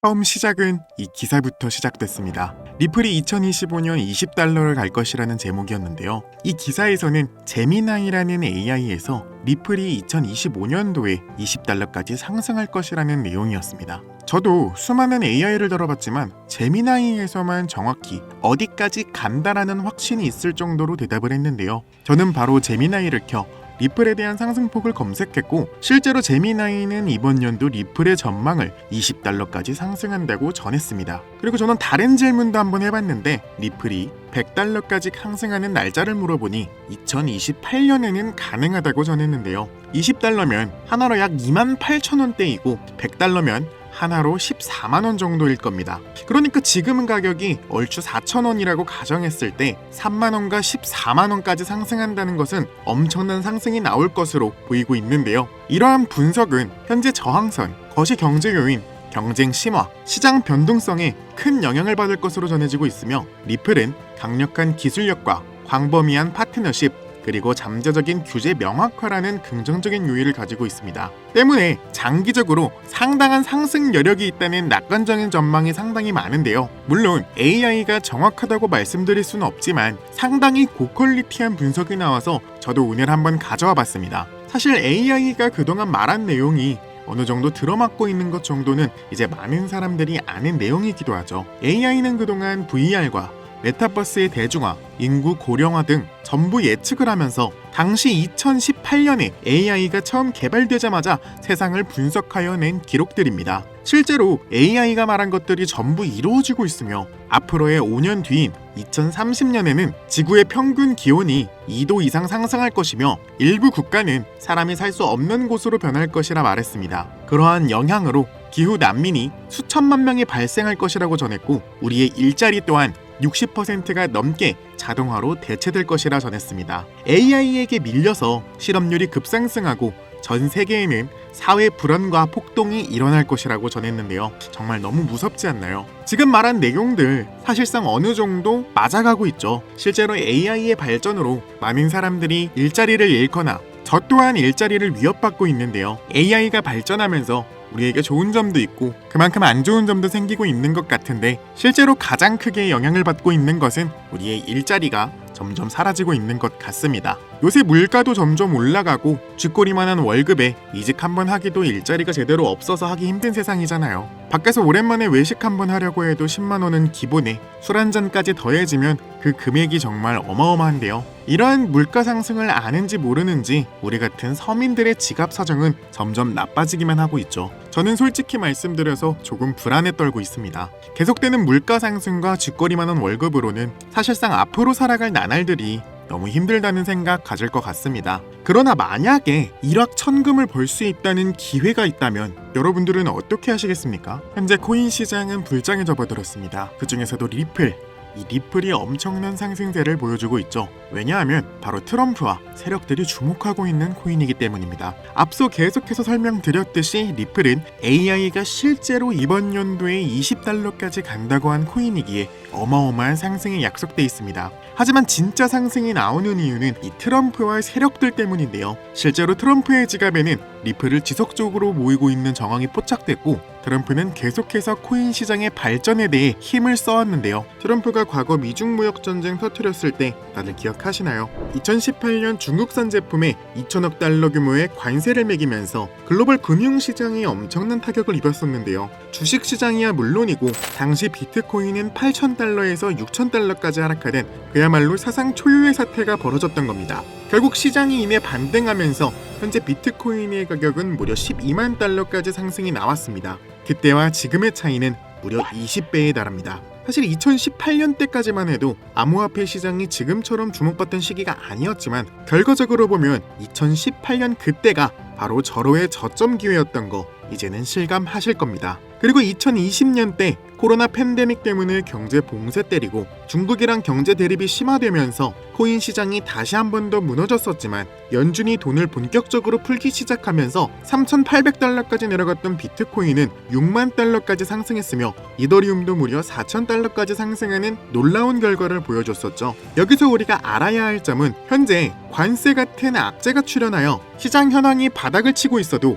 처음 시작은 이 기사부터 시작됐습니다. 리플이 2025년 20달러를 갈 것이라는 제목이었는데요. 이 기사에서는 제미나이라는 AI에서 리플이 2025년도에 20달러까지 상승할 것이라는 내용이었습니다. 저도 수많은 AI를 들어봤지만 제미나이에서만 정확히 어디까지 간다라는 확신이 있을 정도로 대답을 했는데요. 저는 바로 제미나이를 켜 리플에 대한 상승폭을 검색했고 실제로 제미나이는 이번 연도 리플의 전망을 20달러까지 상승한다고 전했습니다. 그리고 저는 다른 질문도 한번 해봤는데 리플이 100달러까지 상승하는 날짜를 물어보니 2028년에는 가능하다고 전했는데요. 20달러면 하나로 약 2만 8천 원대이고 100달러면 하나로 14만 원 정도일 겁니다. 그러니까 지금은 가격이 얼추 4천 원이라고 가정했을 때 3만 원과 14만 원까지 상승한다는 것은 엄청난 상승이 나올 것으로 보이고 있는데요. 이러한 분석은 현재 저항선, 거시 경제 요인, 경쟁 심화, 시장 변동성에 큰 영향을 받을 것으로 전해지고 있으며 리플은 강력한 기술력과 광범위한 파트너십 그리고 잠재적인 규제 명확화라는 긍정적인 요인을 가지고 있습니다. 때문에 장기적으로 상당한 상승 여력이 있다는 낙관적인 전망이 상당히 많은데요. 물론 AI가 정확하다고 말씀드릴 수는 없지만 상당히 고퀄리티한 분석이 나와서 저도 오늘 한번 가져와 봤습니다. 사실 AI가 그동안 말한 내용이 어느 정도 들어맞고 있는 것 정도는 이제 많은 사람들이 아는 내용이기도 하죠. AI는 그동안 VR과 메타버스의 대중화, 인구 고령화 등 전부 예측을 하면서 당시 2018년에 AI가 처음 개발되자마자 세상을 분석하여 낸 기록들입니다. 실제로 AI가 말한 것들이 전부 이루어지고 있으며 앞으로의 5년 뒤인 2030년에는 지구의 평균 기온이 2도 이상 상승할 것이며 일부 국가는 사람이 살 수 없는 곳으로 변할 것이라 말했습니다. 그러한 영향으로 기후 난민이 수천만 명이 발생할 것이라고 전했고 우리의 일자리 또한 60%가 넘게 자동화로 대체될 것이라 전했습니다. AI에게 밀려서 실업률이 급상승하고 전 세계에는 사회 불안과 폭동이 일어날 것이라고 전했는데요. 정말 너무 무섭지 않나요? 지금 말한 내용들 사실상 어느 정도 맞아가고 있죠. 실제로 AI의 발전으로 많은 사람들이 일자리를 잃거나 저 또한 일자리를 위협받고 있는데요. AI가 발전하면서 우리에게 좋은 점도 있고 그만큼 안 좋은 점도 생기고 있는 것 같은데 실제로 가장 크게 영향을 받고 있는 것은 우리의 일자리가 점점 사라지고 있는 것 같습니다. 요새 물가도 점점 올라가고 쥐꼬리만한 월급에 이직 한번 하기도 일자리가 제대로 없어서 하기 힘든 세상이잖아요. 밖에서 오랜만에 외식 한번 하려고 해도 10만 원은 기본에 술 한 잔까지 더해지면 그 금액이 정말 어마어마한데요. 이러한 물가 상승을 아는지 모르는지 우리 같은 서민들의 지갑 사정은 점점 나빠지기만 하고 있죠. 저는 솔직히 말씀드려서 조금 불안에 떨고 있습니다. 계속되는 물가 상승과 쥐꼬리만한 월급으로는 사실상 앞으로 살아갈 나날들이 너무 힘들다는 생각 가질 것 같습니다. 그러나 만약에 일확천금을 벌 수 있다는 기회가 있다면 여러분들은 어떻게 하시겠습니까? 현재 코인 시장은 불장에 접어들었습니다. 그 중에서도 리플, 이 리플이 엄청난 상승세를 보여주고 있죠. 왜냐하면 바로 트럼프와 세력들이 주목하고 있는 코인이기 때문입니다. 앞서 계속해서 설명드렸듯이 리플은 AI가 실제로 이번 연도에 20달러까지 간다고 한 코인이기에 어마어마한 상승이 약속돼 있습니다. 하지만 진짜 상승이 나오는 이유는 이 트럼프와 세력들 때문인데요. 실제로 트럼프의 지갑에는 리플을 지속적으로 모이고 있는 정황이 포착됐고 트럼프는 계속해서 코인 시장의 발전에 대해 힘을 써왔는데요. 트럼프가 과거 미중 무역 전쟁 터뜨렸을 때 다들 기억하시나요? 2018년 중국산 제품에 2천억 달러 규모의 관세를 매기면서 글로벌 금융 시장에 엄청난 타격을 입었었는데요. 주식 시장이야 물론이고 당시 비트코인은 8천 달러에서 6천 달러까지 하락하는 그야말로 사상 초유의 사태가 벌어졌던 겁니다. 결국 시장이 이내 반등하면서 현재 비트코인의 가격은 무려 12만 달러까지 상승이 나왔습니다. 그때와 지금의 차이는 무려 20배에 달합니다. 사실 2018년 때까지만 해도 암호화폐 시장이 지금처럼 주목받던 시기가 아니었지만 결과적으로 보면 2018년 그때가 바로 절호의 저점 기회였던 거 이제는 실감하실 겁니다. 그리고 2020년 때 코로나 팬데믹 때문에 경제 봉쇄 때리고 중국이랑 경제 대립이 심화되면서 코인 시장이 다시 한 번 더 무너졌었지만 연준이 돈을 본격적으로 풀기 시작하면서 3,800달러까지 내려갔던 비트코인은 6만 달러까지 상승했으며 이더리움도 무려 4,000달러까지 상승하는 놀라운 결과를 보여줬었죠. 여기서 우리가 알아야 할 점은 현재 관세 같은 악재가 출현하여 시장 현황이 바닥을 치고 있어도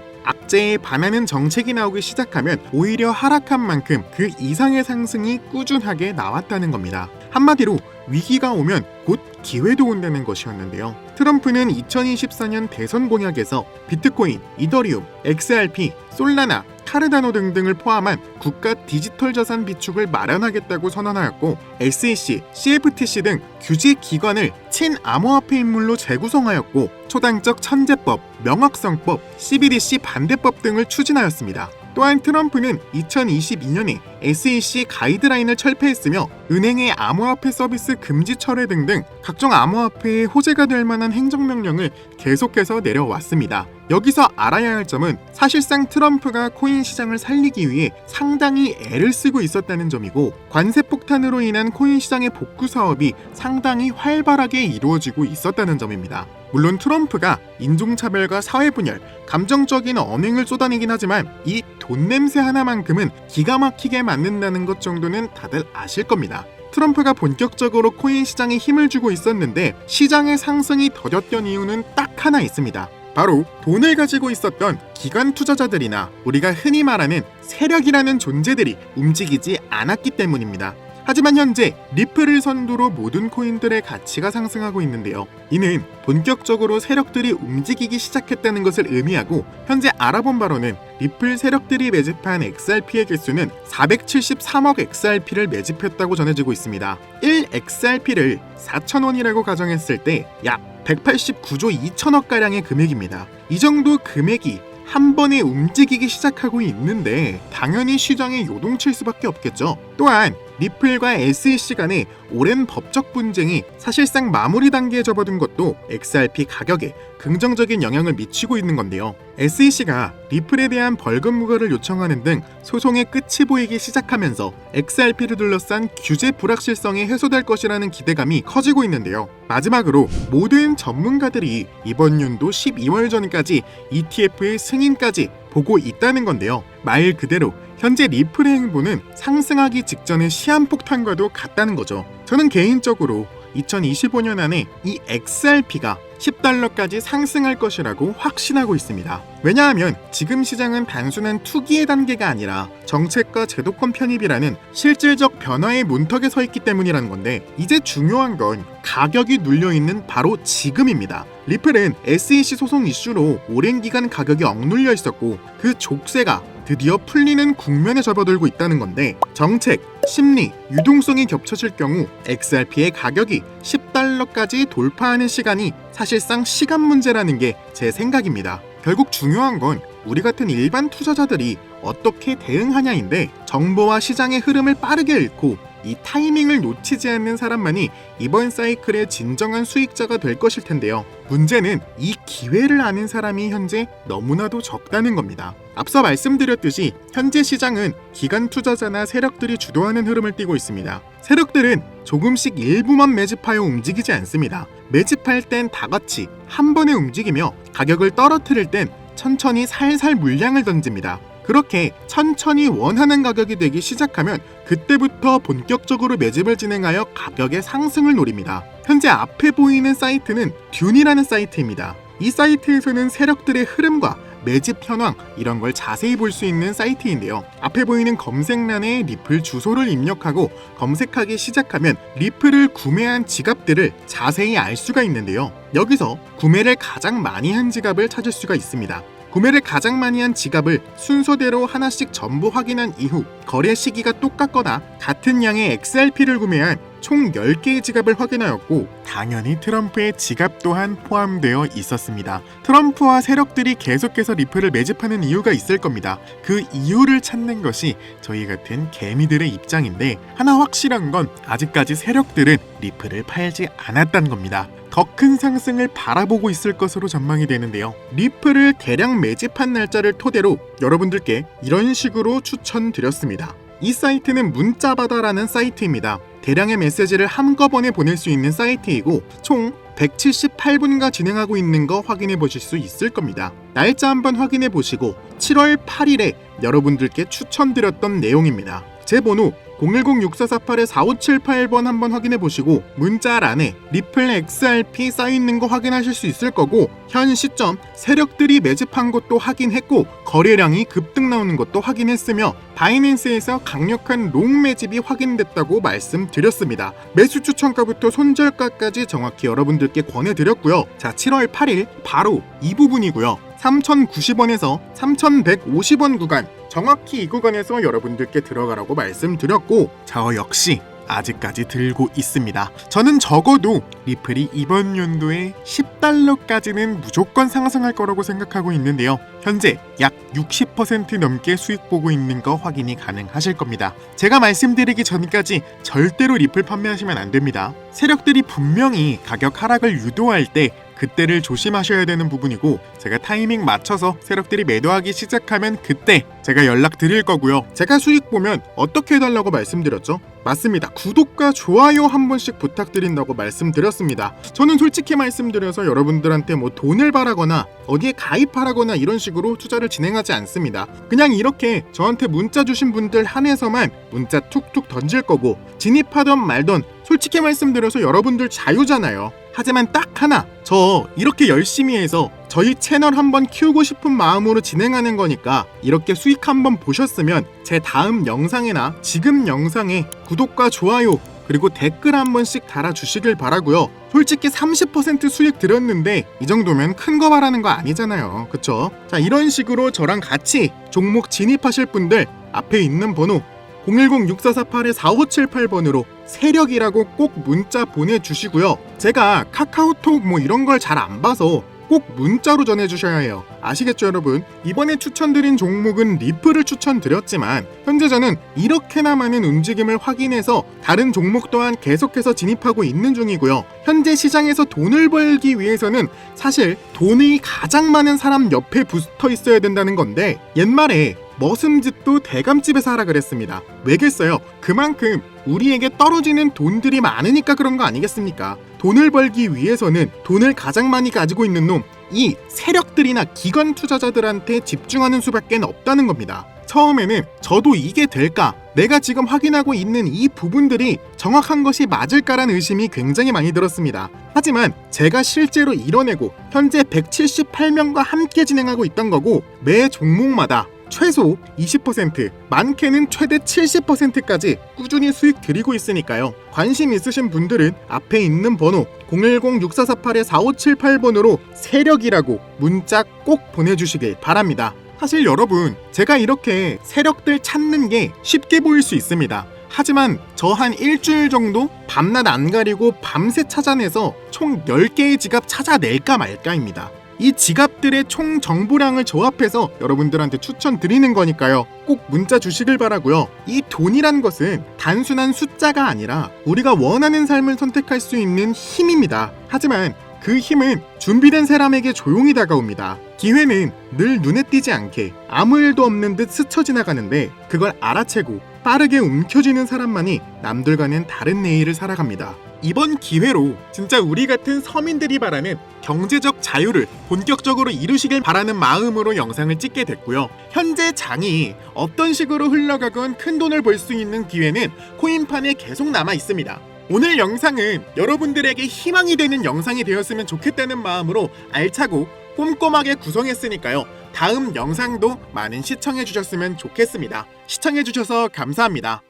악재에 반하는 정책이 나오기 시작하면 오히려 하락한 만큼 그 이상의 상승이 꾸준하게 나왔다는 겁니다. 한마디로 위기가 오면 곧 기회도 온다는 것이었는데요. 트럼프는 2024년 대선 공약에서 비트코인, 이더리움, XRP, 솔라나, 카르다노 등등을 포함한 국가 디지털 자산 비축을 마련하겠다고 선언하였고 SEC, CFTC 등 규제 기관을 친암호화폐 인물로 재구성하였고 초당적 천재법, 명확성법, CBDC 반대법 등을 추진하였습니다. 또한 트럼프는 2022년에 SEC 가이드라인을 철폐했으며 은행의 암호화폐 서비스 금지 철회 등등 각종 암호화폐의 호재가 될 만한 행정명령을 계속해서 내려왔습니다. 여기서 알아야 할 점은 사실상 트럼프가 코인 시장을 살리기 위해 상당히 애를 쓰고 있었다는 점이고 관세 폭탄으로 인한 코인 시장의 복구 사업이 상당히 활발하게 이루어지고 있었다는 점입니다. 물론 트럼프가 인종차별과 사회분열, 감정적인 언행을 쏟아내긴 하지만 이 돈 냄새 하나만큼은 기가 막히게 맞는다는 것 정도는 다들 아실 겁니다. 트럼프가 본격적으로 코인 시장에 힘을 주고 있었는데 시장의 상승이 더뎠던 이유는 딱 하나 있습니다. 바로 돈을 가지고 있었던 기관 투자자들이나 우리가 흔히 말하는 세력이라는 존재들이 움직이지 않았기 때문입니다. 하지만 현재 리플을 선두로 모든 코인들의 가치가 상승하고 있는데요. 이는 본격적으로 세력들이 움직이기 시작했다는 것을 의미하고 현재 알아본 바로는 리플 세력들이 매집한 XRP의 개수는 473억 XRP를 매집했다고 전해지고 있습니다. 1 XRP를 4,000원이라고 가정했을 때 약 189조 2천억 가량의 금액입니다. 이 정도 금액이 한 번에 움직이기 시작하고 있는데 당연히 시장에 요동칠 수밖에 없겠죠. 또한 리플과 SEC 간의 오랜 법적 분쟁이 사실상 마무리 단계에 접어든 것도 XRP 가격에 긍정적인 영향을 미치고 있는 건데요. SEC가 리플에 대한 벌금 무과를 요청하는 등 소송의 끝이 보이기 시작하면서 XRP를 둘러싼 규제 불확실성이 해소될 것이라는 기대감이 커지고 있는데요. 마지막으로 모든 전문가들이 이번 연도 12월 전까지 ETF의 승인까지 보고 있다는 건데요. 말 그대로 현재 리플의 행보는 상승하기 직전의 시한폭탄과도 같다는 거죠. 저는 개인적으로 2025년 안에 이 XRP가 10달러까지 상승할 것이라고 확신하고 있습니다. 왜냐하면 지금 시장은 단순한 투기의 단계가 아니라 정책과 제도권 편입이라는 실질적 변화의 문턱에 서 있기 때문이라는 건데 이제 중요한 건 가격이 눌려 있는 바로 지금입니다. 리플은 SEC 소송 이슈로 오랜 기간 가격이 억눌려 있었고 그 족쇄가 드디어 풀리는 국면에 접어들고 있다는 건데 정책, 심리, 유동성이 겹쳐질 경우 XRP의 가격이 10달러까지 돌파하는 시간이 사실상 시간 문제라는 게 제 생각입니다. 결국 중요한 건 우리 같은 일반 투자자들이 어떻게 대응하냐인데 정보와 시장의 흐름을 빠르게 읽고 이 타이밍을 놓치지 않는 사람만이 이번 사이클의 진정한 수익자가 될 것일 텐데요. 문제는 이 기회를 아는 사람이 현재 너무나도 적다는 겁니다. 앞서 말씀드렸듯이 현재 시장은 기관 투자자나 세력들이 주도하는 흐름을 띠고 있습니다. 세력들은 조금씩 일부만 매집하여 움직이지 않습니다. 매집할 땐 다 같이 한 번에 움직이며 가격을 떨어뜨릴 땐 천천히 살살 물량을 던집니다. 그렇게 천천히 원하는 가격이 되기 시작하면 그때부터 본격적으로 매집을 진행하여 가격의 상승을 노립니다. 현재 앞에 보이는 사이트는 듄이라는 사이트입니다. 이 사이트에서는 세력들의 흐름과 매집 현황 이런 걸 자세히 볼 수 있는 사이트인데요. 앞에 보이는 검색란에 리플 주소를 입력하고 검색하기 시작하면 리플을 구매한 지갑들을 자세히 알 수가 있는데요. 여기서 구매를 가장 많이 한 지갑을 찾을 수가 있습니다. 구매를 가장 많이 한 지갑을 순서대로 하나씩 전부 확인한 이후 거래 시기가 똑같거나 같은 양의 XRP를 구매한 총 10개의 지갑을 확인하였고 당연히 트럼프의 지갑 또한 포함되어 있었습니다. 트럼프와 세력들이 계속해서 리플을 매집하는 이유가 있을 겁니다. 그 이유를 찾는 것이 저희 같은 개미들의 입장인데 하나 확실한 건 아직까지 세력들은 리플을 팔지 않았다는 겁니다. 더 큰 상승을 바라보고 있을 것으로 전망이 되는데요. 리플을 대량 매집한 날짜를 토대로 여러분들께 이런 식으로 추천드렸습니다. 이 사이트는 문자바다라는 사이트입니다. 대량의 메시지를 한꺼번에 보낼 수 있는 사이트이고 총 178분가 진행하고 있는 거 확인해 보실 수 있을 겁니다. 날짜 한번 확인해 보시고 7월 8일에 여러분들께 추천드렸던 내용입니다. 제 번호 010-6448-4578번 한번 확인해 보시고 문자란에 리플 XRP 써 있는 거 확인하실 수 있을 거고 현 시점 세력들이 매집한 것도 확인했고 거래량이 급등 나오는 것도 확인했으며 바이낸스에서 강력한 롱 매집이 확인됐다고 말씀드렸습니다. 매수 추천가부터 손절가까지 정확히 여러분들께 권해드렸고요. 자, 7월 8일 바로 이 부분이고요. 3,090원에서 3,150원 구간 정확히 이 구간에서 여러분들께 들어가라고 말씀드렸고 저 역시 아직까지 들고 있습니다. 저는 적어도 리플이 이번 연도에 10달러까지는 무조건 상승할 거라고 생각하고 있는데요. 현재 약 60% 넘게 수익 보고 있는 거 확인이 가능하실 겁니다. 제가 말씀드리기 전까지 절대로 리플 판매하시면 안 됩니다. 세력들이 분명히 가격 하락을 유도할 때 그때를 조심하셔야 되는 부분이고 제가 타이밍 맞춰서 세력들이 매도하기 시작하면 그때 제가 연락 드릴 거고요. 제가 수익 보면 어떻게 해달라고 말씀드렸죠? 맞습니다. 구독과 좋아요 한 번씩 부탁드린다고 말씀드렸습니다. 저는 솔직히 말씀드려서 여러분들한테 뭐 돈을 바라거나 어디에 가입하라거나 이런 식으로 투자를 진행하지 않습니다. 그냥 이렇게 저한테 문자 주신 분들 한해서만 문자 툭툭 던질 거고 진입하던 말던 솔직히 말씀드려서 여러분들 자유잖아요. 하지만 딱 하나 저 이렇게 열심히 해서 저희 채널 한번 키우고 싶은 마음으로 진행하는 거니까 이렇게 수익 한번 보셨으면 제 다음 영상이나 지금 영상에 구독과 좋아요 그리고 댓글 한 번씩 달아주시길 바라고요. 솔직히 30% 수익 들었는데 이 정도면 큰 거 바라는 거 아니잖아요. 그쵸? 자 이런 식으로 저랑 같이 종목 진입하실 분들 앞에 있는 번호 010-6448-4578번으로 세력이라고 꼭 문자 보내주시고요. 제가 카카오톡 뭐 이런 걸 잘 안 봐서 꼭 문자로 전해주셔야 해요. 아시겠죠, 여러분? 이번에 추천드린 종목은 리플을 추천드렸지만 현재 저는 이렇게나 많은 움직임을 확인해서 다른 종목 또한 계속해서 진입하고 있는 중이고요. 현재 시장에서 돈을 벌기 위해서는 사실 돈이 가장 많은 사람 옆에 붙어 있어야 된다는 건데 옛말에 머슴집도 대감집에서 하라 그랬습니다. 왜겠어요? 그만큼 우리에게 떨어지는 돈들이 많으니까 그런 거 아니겠습니까? 돈을 벌기 위해서는 돈을 가장 많이 가지고 있는 놈, 이 세력들이나 기관 투자자들한테 집중하는 수밖에 없다는 겁니다. 처음에는 저도 이게 될까? 내가 지금 확인하고 있는 이 부분들이 정확한 것이 맞을까라는 의심이 굉장히 많이 들었습니다. 하지만 제가 실제로 이뤄내고 현재 178명과 함께 진행하고 있던 거고 매 종목마다 최소 20%, 많게는 최대 70%까지 꾸준히 수익 드리고 있으니까요. 관심 있으신 분들은 앞에 있는 번호 010-6448-4578번으로 세력이라고 문자 꼭 보내주시길 바랍니다. 사실 여러분, 제가 이렇게 세력들 찾는 게 쉽게 보일 수 있습니다. 하지만 저 한 일주일 정도 밤낮 안 가리고 밤새 찾아내서 총 10개의 지갑 찾아낼까 말까입니다. 이 지갑들의 총 정보량을 조합해서 여러분들한테 추천드리는 거니까요. 꼭 문자 주시길 바라고요. 이 돈이란 것은 단순한 숫자가 아니라 우리가 원하는 삶을 선택할 수 있는 힘입니다. 하지만 그 힘은 준비된 사람에게 조용히 다가옵니다. 기회는 늘 눈에 띄지 않게 아무 일도 없는 듯 스쳐 지나가는데 그걸 알아채고 빠르게 움켜쥐는 사람만이 남들과는 다른 내일을 살아갑니다. 이번 기회로 진짜 우리 같은 서민들이 바라는 경제적 자유를 본격적으로 이루시길 바라는 마음으로 영상을 찍게 됐고요. 현재 장이 어떤 식으로 흘러가건 큰 돈을 벌 수 있는 기회는 코인판에 계속 남아 있습니다. 오늘 영상은 여러분들에게 희망이 되는 영상이 되었으면 좋겠다는 마음으로 알차고 꼼꼼하게 구성했으니까요. 다음 영상도 많은 시청해 주셨으면 좋겠습니다. 시청해 주셔서 감사합니다.